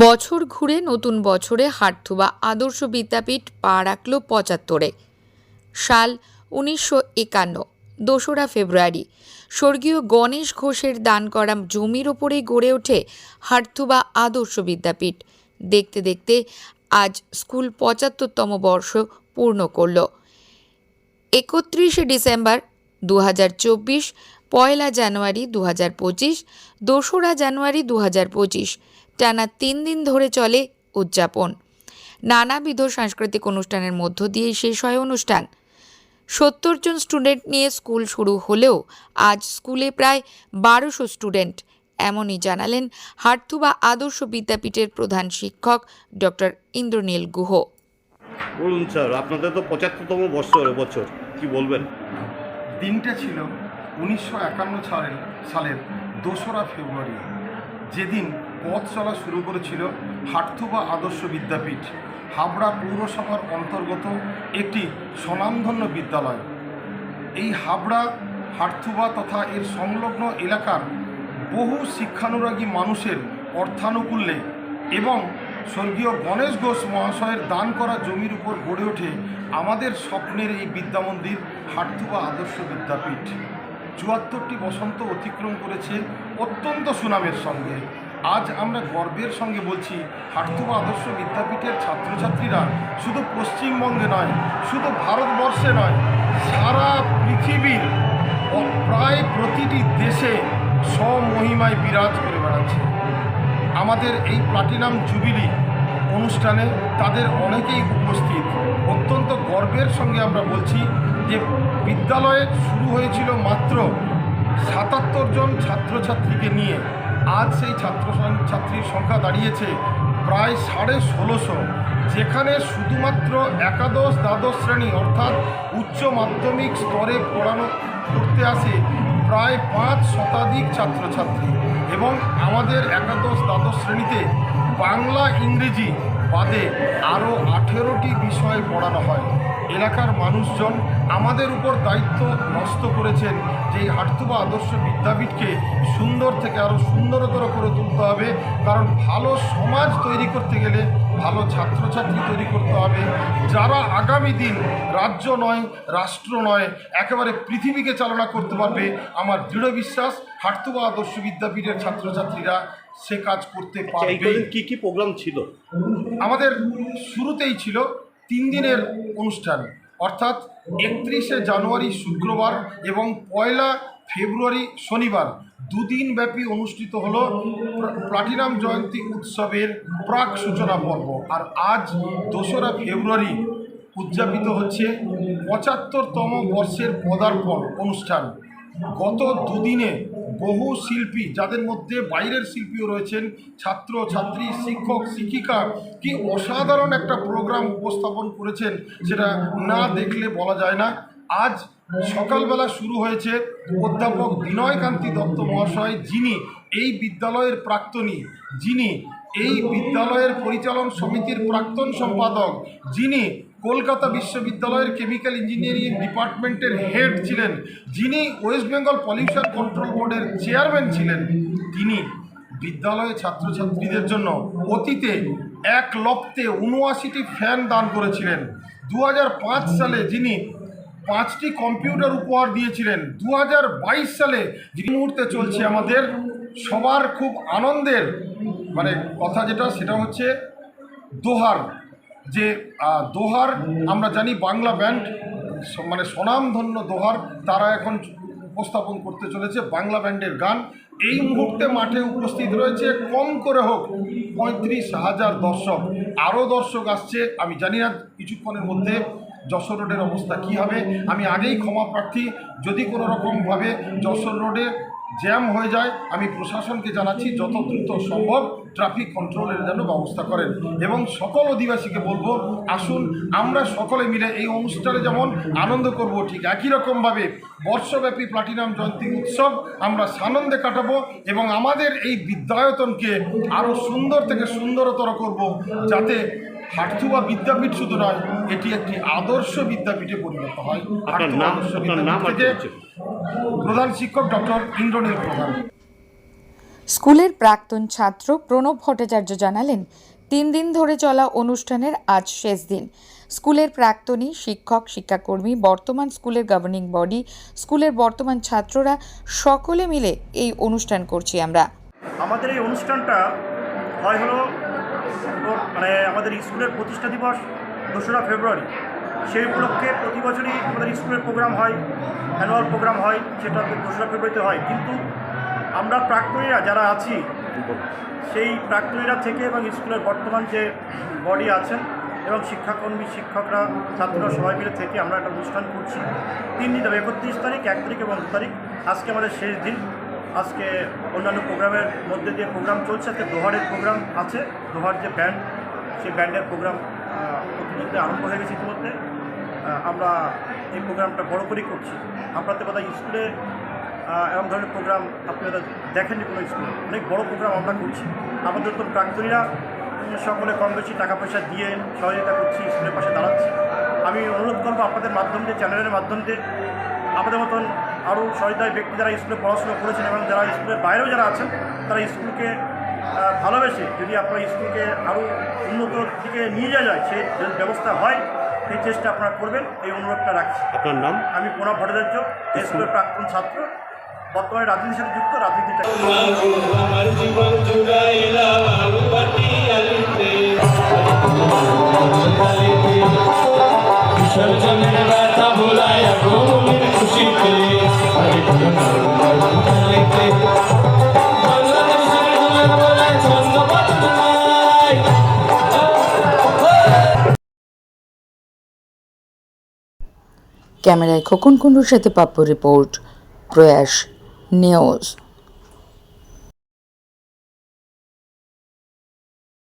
বছর ঘুরে নতুন বছরে হাটথুবা আদর্শ বিদ্যাপীঠ পা রাখল পঁচাত্তরে। সাল উনিশশো একান্ন, দোসরা ফেব্রুয়ারি, স্বর্গীয় গণেশ ঘোষের দান করা জমির ওপরেই গড়ে ওঠে হাটথুবা আদর্শ বিদ্যাপীঠ। দেখতে দেখতে আজ স্কুল পঁচাত্তরতম বর্ষ পূর্ণ করল। একত্রিশে ডিসেম্বর দু হাজার চব্বিশ, পয়লা জানুয়ারি দু হাজার পঁচিশ, দোসরা জানুয়ারি দু হাজার পঁচিশ টানা তিন দিন ধরে চলে উদযাপন। নানাবিধ সাংস্কৃতিক অনুষ্ঠানের মধ্য দিয়েই শেষ হয় অনুষ্ঠান। সত্তর জন স্টুডেন্ট নিয়ে স্কুল শুরু হলেও আজ স্কুলে প্রায় বারোশো স্টুডেন্ট এমনই জানালেন হাটথুবা আদর্শ বিদ্যাপীঠের প্রধান শিক্ষক ডক্টর ইন্দ্রনীল গুহ। বলুন স্যার আপনাদের তো পঁচাত্তরতম বছর বছর কি বলবেন? দিনটা ছিল উনিশশো একান্ন সালের সালের দোসরা ফেব্রুয়ারি। যেদিন পথ চলা শুরু করেছিল হাটথুবা আদর্শ বিদ্যাপীঠ, হাবড়া পৌরসভার অন্তর্গত একটি স্বনামধন্য বিদ্যালয়। এই হাবড়া, হাটথুবা তথা এর সংলগ্ন এলাকার বহু শিক্ষানুরাগী মানুষের অর্থানুকূল্যে এবং স্বর্গীয় গণেশ ঘোষ মহাশয়ের দান করা জমির উপর গড়ে ওঠে আমাদের স্বপ্নের এই বিদ্যামন্দির, হাটথুবা আদর্শ বিদ্যাপীঠ। চুয়াত্তরটি বসন্ত অতিক্রম করেছে অত্যন্ত সুনামের সঙ্গে। আজ আমরা গর্বের সঙ্গে বলছি হাটথুবা আদর্শ বিদ্যাপীঠের ছাত্রছাত্রীরা শুধু পশ্চিমবঙ্গে নয়, শুধু ভারতবর্ষে নয়, সারা পৃথিবীর প্রায় প্রতিটি দেশে স্বমহিমায় বিরাজ করে বেড়াচ্ছে। আমাদের এই প্লাটিনাম জুবিলি অনুষ্ঠানে তাদের অনেকেই উপস্থিত। অত্যন্ত গর্বের সঙ্গে আমরা বলছি যে বিদ্যালয়ে শুরু হয়েছিল মাত্র সাতাত্তর জন ছাত্রছাত্রীকে নিয়ে। আজ সেই ছাত্র ছাত্রীর সংখ্যা দাঁড়িয়েছে প্রায় সাড়ে ষোলোশো, যেখানে শুধুমাত্র একাদশ, দ্বাদশ শ্রেণি অর্থাৎ উচ্চ মাধ্যমিক স্তরে পড়ানো করতে আসে প্রায় পাঁচ শতাধিক ছাত্রছাত্রী এবং আমাদের একাদশ, দ্বাদশ শ্রেণীতে বাংলা, ইংরেজি বাদে আরও আঠেরোটি বিষয় পড়ানো হয়। এলাকার মানুষজন আমাদের উপর দায়িত্ব নষ্ট করেছেন যে এই হাটতুবা আদর্শ বিদ্যাপীঠকে সুন্দর থেকে আরও সুন্দরতর করে তুলতে হবে। কারণ ভালো সমাজ তৈরি করতে গেলে ভালো ছাত্রছাত্রী তৈরি করতে হবে। যারা আগামী দিন রাজ্য নয় রাষ্ট্র নয় একেবারে পৃথিবীকে চালনা করতে পারবে আমার দৃঢ় বিশ্বাস হাটতুবা আদর্শ বিদ্যাপীঠের ছাত্রছাত্রীরা সে কাজ করতে আচ্ছা পারবে। কি কি প্রোগ্রাম ছিল? আমাদের শুরুতেই ছিল তিন দিনের অনুষ্ঠান। অর্থাৎ একত্রিশে জানুয়ারি শুক্রবার এবং পয়লা ফেব্রুয়ারি শনিবার দুদিন ব্যাপী অনুষ্ঠিত হল প্লা- প্লাটিনাম জয়ন্তী উৎসবের প্রাক সূচনা পর্ব। আর আজ দোসরা ফেব্রুয়ারি উদযাপিত হচ্ছে পঁচাত্তরতম বর্ষের পদার্পণ অনুষ্ঠান। গত দুদিনে বহু শিল্পী, যাদের মধ্যে বাইরের শিল্পীও রয়েছেন, ছাত্র, ছাত্রী, শিক্ষক, শিক্ষিকা, কি অসাধারণ একটা প্রোগ্রাম উপস্থাপন করেছেন সেটা না দেখলে বলা যায় না। আজ সকালবেলা শুরু হয়েছে অধ্যাপক বিনয়কান্তি দত্ত মহাশয় যিনি এই বিদ্যালয়ের প্রাক্তনী, যিনি এই বিদ্যালয়ের পরিচালন সমিতির প্রাক্তন সম্পাদক, যিনি কলকাতা বিশ্ববিদ্যালয়ের কেমিক্যাল ইঞ্জিনিয়ারিং ডিপার্টমেন্টের হেড ছিলেন, যিনি ওয়েস্ট বেঙ্গল পলিউশন কন্ট্রোল বোর্ডের চেয়ারম্যান ছিলেন, তিনি বিদ্যালয়ে ছাত্রছাত্রীদের জন্য অতীতে এক লপ্তে উনআশিটি ফ্যান দান করেছিলেন। দু হাজার পাঁচ সালে যিনি পাঁচটি কম্পিউটার উপহার দিয়েছিলেন দু হাজার বাইশ সালে যে মুহূর্তে চলছে আমাদের সবার খুব আনন্দের মানে কথা যেটা সেটা হচ্ছে দোহার। যে দোহার, আমরা জানি বাংলা ব্যান্ড মানে স্বনামধন্য দোহার তারা এখন উপস্থাপন করতে চলেছে বাংলা ব্যান্ডের গান। এই মুহূর্তে মাঠে উপস্থিত রয়েছে কম করে হোক পঁয়ত্রিশ হাজার দর্শক। আরও দর্শক আসছে, আমি জানি না কিছুক্ষণের মধ্যে যশোর রোডের অবস্থা কী হবে। আমি আগেই ক্ষমা প্রার্থী, যদি কোনো রকমভাবে যশোর রোডে জ্যাম হয়ে যায় আমি প্রশাসনকে জানাচ্ছি যত দ্রুত সম্ভব ট্রাফিক কন্ট্রোলের জন্য ব্যবস্থা করেন এবং সকল অধিবাসীকে বলব আসুন আমরা সকলে মিলে এই অনুষ্ঠানে যেমন আনন্দ করব ঠিক একই রকমভাবে বর্ষব্যাপী প্লাটিনাম জয়ন্তী উৎসব আমরা সানন্দে কাটাবো এবং আমাদের এই বিদ্যায়তনকে আরও সুন্দর থেকে সুন্দরতর করব যাতে হাটথুবা বিদ্যাপীঠ শুধু নয় এটি একটি আদর্শ বিদ্যাপীঠে পরিণত হয় থেকে। প্রধান শিক্ষক ডক্টর ইন্দ্রনীল প্রধান। স্কুলের প্রাক্তন ছাত্র প্রণব ভট্টাচার্য জানালেন তিন দিন ধরে চলা অনুষ্ঠানের আজ শেষ দিন। স্কুলের প্রাক্তনী শিক্ষক শিক্ষাকর্মী বর্তমান স্কুলের গভর্নিং বডি স্কুলের বর্তমান ছাত্ররা সকলে মিলে এই অনুষ্ঠান করছি আমরা। আমাদের এই অনুষ্ঠানটা হয় হলো মানে আমাদের স্কুলের প্রতিষ্ঠা দিবস দোসরা ফেব্রুয়ারি। সেই উপলক্ষে প্রতি বছরই আমাদের স্কুলের প্রোগ্রাম হয়, অ্যানুয়াল প্রোগ্রাম হয়, সেটা দোসরা ফেব্রুয়ারিতে হয়। কিন্তু আমরা প্রাক্তনীরা যারা আছি, সেই প্রাক্তনীরা থেকে এবং স্কুলের বর্তমান যে বডি আছেন এবং শিক্ষাকর্মী, শিক্ষকরা, ছাত্ররা সবাই মিলে থেকে আমরা একটা অনুষ্ঠান করছি। তিন দিন হবে একত্রিশ তারিখ, এক তারিখ এবং দু তারিখ। আজকে আমাদের শেষ দিন। আজকে অন্যান্য প্রোগ্রামের মধ্যে দিয়ে প্রোগ্রাম চলছে। আজকে দোহারের প্রোগ্রাম আছে। দোহার যে ব্যান্ড, সেই ব্যান্ডের প্রোগ্রাম প্রতিযোগিতা আরম্ভ হয়ে গেছে ইতিমধ্যে। আমরা এই প্রোগ্রামটা বড় করেই করছি আপনাদের কথা স্কুলে এরকম ধরনের প্রোগ্রাম আপনি হয়তো দেখেননি কোনো স্কুলে? অনেক বড় প্রোগ্রাম আমরা করছি। আমাদের তো প্রাক্তনীরা সকলে কম বেশি টাকা পয়সা দিয়ে সহযোগিতা করছি, স্কুলের পাশে দাঁড়াচ্ছি। আমি অনুরোধ করব আপনাদের মাধ্যম দিয়ে চ্যানেলের মাধ্যম দিয়ে আমাদের মতন আরও সহৃদয় ব্যক্তি যারা স্কুলে পড়াশোনা করেছেন এবং যারা স্কুলের বাইরেও যারা আছেন, তারা স্কুলকে ভালোবেসে যদি আপনার স্কুলকে আরও উন্নত দিকে নিয়ে যাওয়া যায় সেই ব্যবস্থা হয় সেই চেষ্টা আপনারা করবেন এই অনুরোধটা রাখছি। আপনার নাম? আমি প্রণব ভট্টাচার্য এই স্কুলের প্রাক্তন ছাত্র। বর্তমানে রাজনীতির সাথে যুক্ত রাজনীতিটা আমার জীবন জুড়াইলাম বাটি আলিতে। বিসর্জনের ক্যামেরায় খোকন কুণ্ডুর সাথে পাপ্পু রিপোর্ট প্রয়াস নিউজ।